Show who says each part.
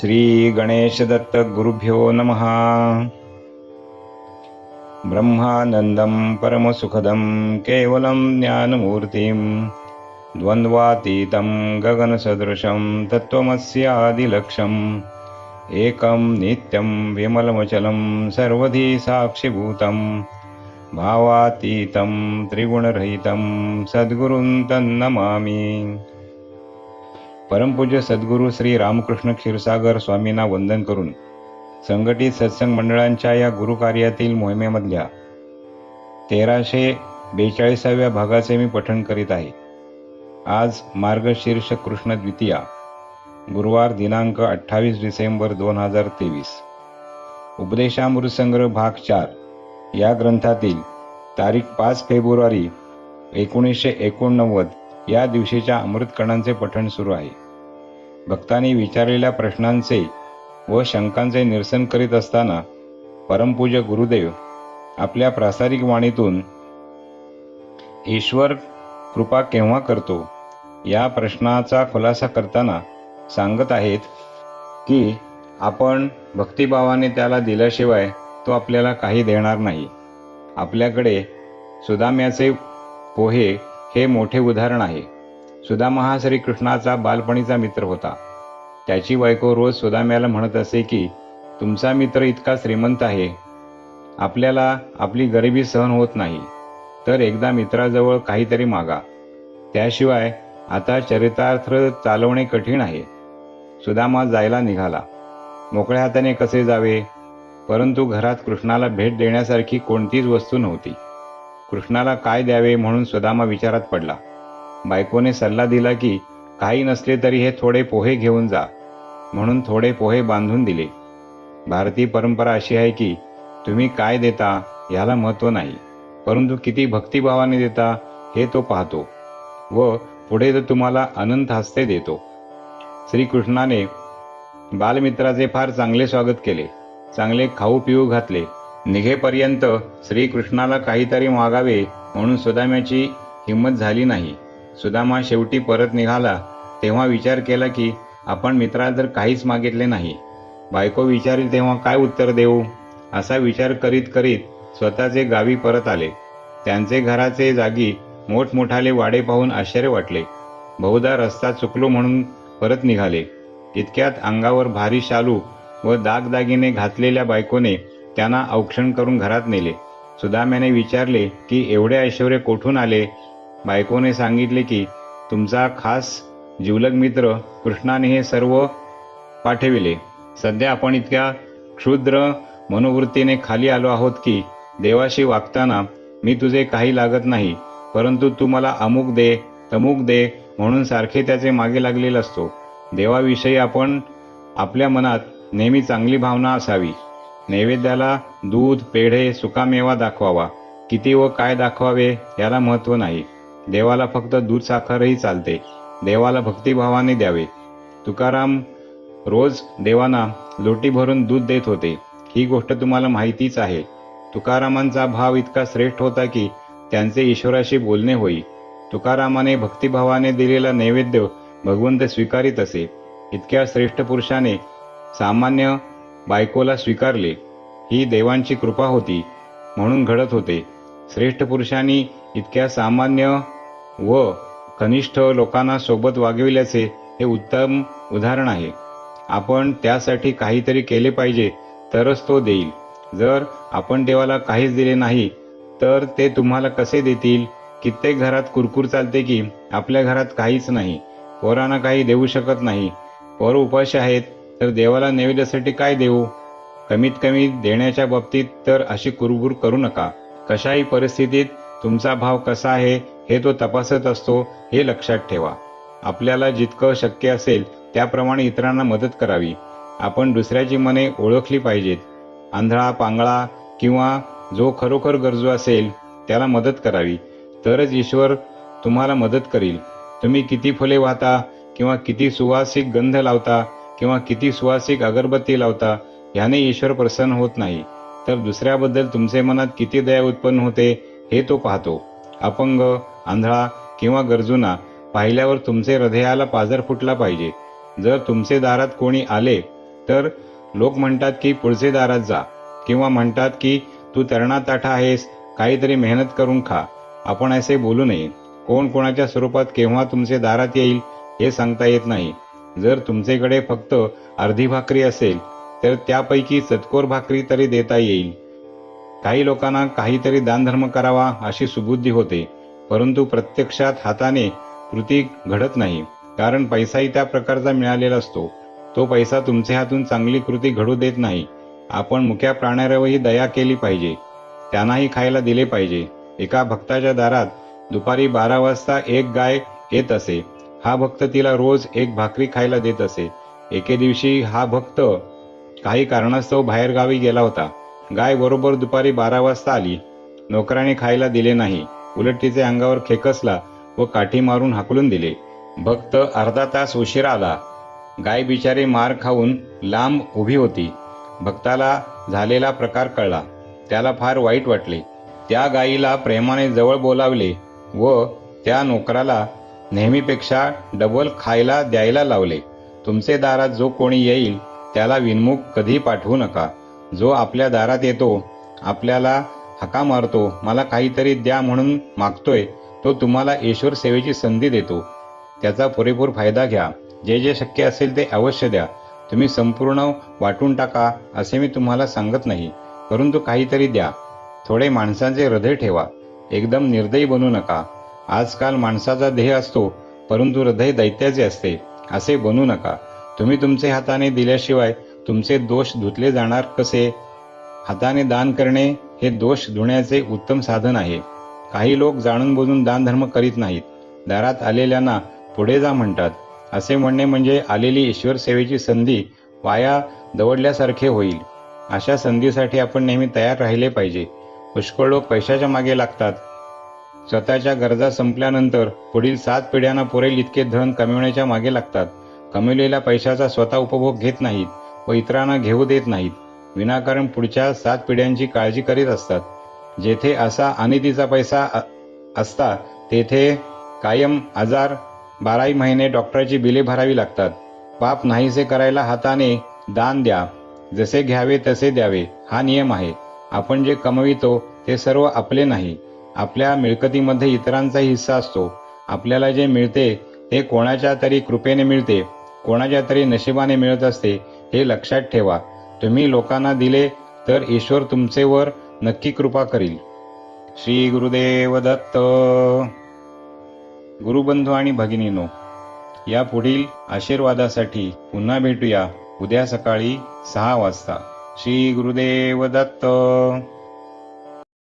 Speaker 1: श्रीगणेशदत्तगुरुभ्यो नमः। ब्रह्मानन्दं परमसुखदं केवलं ज्ञानमूर्तिं द्वन्द्वातीतं गगनसदृशं तत्त्वमस्यादिलक्ष्यम् एकं नित्यं विमलमचलं सर्वधी साक्षिभूतं भावातीतं त्रिगुणरहितं सद्गुरुं तन्नमामि परमपूज्य सद्गुरू श्री रामकृष्ण क्षीरसागर स्वामींना वंदन करून संघटित सत्संग मंडळांच्या या गुरुकार्यातील मोहिमेमधल्या तेराशे बेचाळीसाव्या भागाचे मी पठण करीत आहे. आज मार्गशीर्ष कृष्ण द्वितीया गुरुवार दिनांक अठ्ठावीस डिसेंबर दोन हजार तेवीस. उपदेशामृत संग्रह भाग चार या ग्रंथातील तारीख पाच फेब्रुवारी एकोणीसशे एकोणनव्वद या दिवशीच्या अमृतकणांचे पठण सुरू आहे. भक्तांनी विचारलेल्या प्रश्नांचे व शंकांचे निरसन करीत असताना परमपूज्य गुरुदेव आपल्या प्रासारिक वाणीतून ईश्वर कृपा केव्हा करतो या प्रश्नाचा खुलासा करताना सांगत आहेत की आपण भक्तिभावाने त्याला दिल्याशिवाय तो आपल्याला काही देणार नाही. आपल्याकडे सुदाम्याचे पोहे हे मोठे उदाहरण आहे. सुदामा हा श्रीकृष्णाचा बालपणीचा मित्र होता. त्याची बायको रोज सुदाम्याला म्हणत असे की तुमचा मित्र इतका श्रीमंत आहे. आपल्याला आपली गरिबी सहन होत नाही. तर एकदा मित्राजवळ काहीतरी मागा. त्याशिवाय आता चरितार्थ चालवणे कठीण आहे. सुदामा जायला निघाला. मोकळ्या हाताने कसे जावे? परंतु घरात कृष्णाला भेट देण्यासारखी कोणतीच वस्तू नव्हती. कृष्णाला काय द्यावे म्हणून सुदामा विचारात पडला. बायकोने सल्ला दिला की काही नसले तरी हे थोडे पोहे घेऊन जा. म्हणून थोडे पोहे बांधून दिले. भारतीय परंपरा अशी आहे की तुम्ही काय देता याला महत्त्व नाही परंतु किती भक्तिभावाने देता हे तो पाहतो व पुढे तो तुम्हाला अनंत हस्ते देतो. श्रीकृष्णाने बालमित्राचे फार चांगले स्वागत केले. चांगले खाऊ पिऊ घातले. निघेपर्यंत श्रीकृष्णाला काहीतरी मागावे म्हणून सुदाम्याची हिंमत झाली नाही. सुदामा शेवटी परत निघाला. तेव्हा विचार केला की आपण मित्राला जर काहीच मागितले नाही. बायको विचारेल तेव्हा काय उत्तर देऊ? असा विचार करीत करीत स्वतःचे गावी परत आले. त्यांचे घराचे जागी मोठमोठाले वाडे पाहून आश्चर्य वाटले. बहुधा रस्ता चुकलो म्हणून परत निघाले. इतक्यात अंगावर भारी शालू व दागदागिने घातलेल्या बायकोने त्यांना औक्षण करून घरात नेले. सुदाम्याने विचारले की एवढे ऐश्वर कोठून आले? बायकोने सांगितले की तुमचा खास जिवलग मित्र कृष्णाने हे सर्व पाठविले. सध्या आपण इतक्या क्षुद्र मनोवृत्तीने खाली आलो आहोत की देवाशी वागताना मी तुझे काही लागत नाही परंतु तू मला अमुक दे तमुक दे म्हणून सारखे त्याचे मागे लागलेला असतो. देवाविषयी आपण आपल्या मनात नेहमी चांगली भावना असावी. नैवेद्याला दूध पेढे सुकामेवा दाखवावा. किती व काय दाखवावे याला महत्त्व नाही. देवाला फक्त दूध साखरही चालते. देवाला भक्तिभावाने द्यावे. तुकाराम रोज देवांना लोटी भरून दूध देत होते. ही गोष्ट तुम्हाला माहितीच आहे. तुकारामांचा भाव इतका श्रेष्ठ होता की त्यांचे ईश्वराशी बोलणे होई. तुकारामाने भक्तिभावाने दिलेला नैवेद्य भगवंत स्वीकारित असे. इतक्या श्रेष्ठ पुरुषाने सामान्य बायकोला स्वीकारले. ही देवांची कृपा होती म्हणून घडत होते. श्रेष्ठ पुरुषांनी इतक्या सामान्य व कनिष्ठ लोकांना सोबत वागविल्याचे हे उत्तम उदाहरण आहे. आपण त्यासाठी काहीतरी केले पाहिजे तरच तो देईल. जर आपण देवाला काहीच दिले नाही तर ते तुम्हाला कसे देतील? कित्येक घरात कुरकुर चालते की आपल्या घरात काहीच नाही पोरांना काही देऊ शकत नाही. पोर उपाशी आहेत तर देवाला नैवेद्यासाठी काय देऊ? कमीत कमी देण्याच्या बाबतीत तर अशी कुरबुर करू नका. कशाही परिस्थितीत तुमचा भाव कसा आहे हे तो तपासत असतो हे लक्षात ठेवा. आपल्याला जितकं शक्य असेल त्याप्रमाणे इतरांना मदत करावी. आपण दुसऱ्याची मने ओळखली पाहिजेत. आंधळा पांगळा किंवा जो खरोखर गरजू असेल त्याला मदत करावी. तरच ईश्वर तुम्हाला मदत करील. तुम्ही किती फुले वाहता किंवा किती सुवासिक गंध लावता किंवा किती सुवासिक अगरबत्ती लावता ह्याने ईश्वर प्रसन्न होत नाही. तर दुसऱ्याबद्दल तुमचे मनात किती दया उत्पन्न होते हे तो पाहतो. अपंग आंधळा किंवा गरजूना पाहिल्यावर तुमचे हृदयाला पाजर फुटला पाहिजे. जर तुमचे दारात कोणी आले तर लोक म्हणतात की पुढचे दारात जा. किंवा म्हणतात की तू तरणा ताठा आहेस काहीतरी मेहनत करून खा. आपण असे बोलू नये. कोण कोणाच्या स्वरूपात केव्हा तुमचे दारात येईल हे सांगता येत नाही. जर तुमचेकडे फक्त अर्धी भाकरी असेल तर त्यापैकी सत्कोर भाकरी तरी देता येईल. काही लोकांना काहीतरी दानधर्म करावा अशी सुबुद्धी होते परंतु प्रत्यक्षात हाताने कृती घडत नाही कारण पैसाही त्या प्रकारचा मिळालेला असतो. तो पैसा तुमच्या हातून चांगली कृती घडू देत नाही. आपण मुख्या प्राण्यावरही दया केली पाहिजे. त्यांनाही खायला दिले पाहिजे. एका भक्ताच्या दारात दुपारी बारा वाजता एक गाय येत असे. हा भक्त तिला रोज एक भाकरी खायला देत असे. एके दिवशी हा भक्त काही कारणास्तव बाहेरगावी गेला होता. गाय बरोबर दुपारी बारा वाजता आली. नोकराने खायला दिले नाही. उलट तिचे अंगावर खेकसला व काठी मारून हाकलून दिले. भक्त अर्धा तास उशिरा आला. गाय बिचारी मार खाऊन लांब उभी होती. भक्ताला झालेला प्रकार कळला. त्याला फार वाईट वाटले. त्या गायीला प्रेमाने जवळ बोलावले व त्या नोकराला नेहमीपेक्षा डबल खायला द्यायला लावले. तुमचे दारात जो कोणी येईल त्याला विनमुख कधी पाठवू नका. जो आपल्या दारात येतो आपल्याला हका मारतो मला काहीतरी द्या म्हणून मागतोय तो तुम्हाला ईश्वर सेवेची संधी देतो. त्याचा पुरेपूर फायदा घ्या. जे जे शक्य असेल ते अवश्य द्या. तुम्ही संपूर्ण वाटून टाका असे मी तुम्हाला सांगत नाही. परंतु काहीतरी द्या. थोडे माणसांचे हृदय ठेवा. एकदम निर्दयी बनू नका. आजकाल माणसाचा देह असतो परंतु हृदय दैत्याचे असते. असे बनू नका. तुम्ही तुमचे हाताने दिल्याशिवाय तुमचे दोष धुतले जाणार कसे? हाताने दान करणे हे दोष धुण्याचे उत्तम साधन आहे. काही लोक जाणून बुजून दानधर्म करीत नाहीत. दारात आलेल्यांना पुढे जा म्हणतात. असे म्हणणे म्हणजे आलेली ईश्वर सेवेची संधी वाया दवडल्यासारखे होईल. अशा संधीसाठी आपण नेहमी तयार राहिले पाहिजे. पुष्कळ लोक पैशाच्या मागे लागतात. स्वतःच्या गरजा संपल्यानंतर पुढील सात पिढ्यांना पुरेल इतके धन कमविण्याच्या मागे लागतात. कमविलेल्या पैशाचा स्वतः उपभोग घेत नाहीत व इतरांना घेऊ देत नाहीत. विनाकारण पुढच्या सात पिढ्यांची काळजी करीत असतात. जेथे असा अनितीचा पैसा असता तेथे कायम आजार बाराही महिने डॉक्टरची बिले भरावी लागतात. पाप नाहीसे करायला हाताने दान द्या. जसे घ्यावे तसे द्यावे हा नियम आहे. आपण जे कमवितो ते सर्व आपले नाही. आपल्या मिळकतीमध्ये इतरांचा हिस्सा असतो. आपल्याला जे मिळते ते कोणाच्या तरी कृपेने मिळते कोणाच्या तरी नशिबाने मिळत असते हे लक्षात ठेवा. तुम्ही लोकांना दिले तर ईश्वर तुमचेवर नक्की कृपा करील. श्री गुरुदेव दत्त. गुरुबंधू आणि भगिनीनो या पुढील आशीर्वादासाठी पुन्हा भेटूया उद्या सकाळी सहा वाजता. श्री गुरुदेव दत्त.